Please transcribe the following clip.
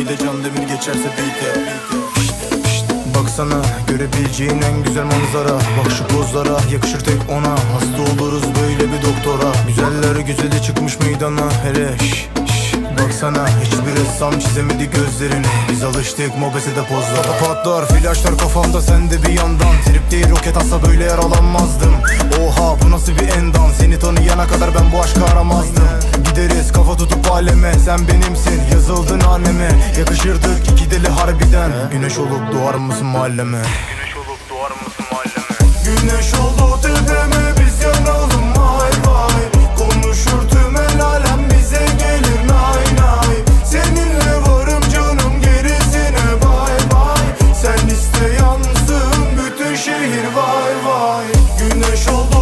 Bir de can demir geçerse beat'e Baksana görebileceğin en güzel manzara. Bak şu pozlara yakışır tek ona. Hasta oluruz böyle bir doktora. Güzeller güzeli çıkmış meydana. Hele şş, şş, Baksana hiçbir ressam çizemedi gözlerini. Biz alıştık mobesede pozlara. Patlar flaşlar kafamda sen de bir yandan. Trip değil roket atsa böyle yaralanmazdım. Oha bu nasıl bir endam Seni tanıyana kadar ben bu aşkı aramazdım aleme Sen benimsin yazıldın anneme Yakışırdık iki dili harbiden. Güneş olup doğar mısın mahalleme? Güneş olup doğar mısın mahalleme? Güneş oldu tepeme biz yanalım vay vay. Konuşur tüm el alem bize gelir nay nay. Seninle varım canım gerisine bay bay. Sen iste yansın bütün şehir vay vay. Güneş oldu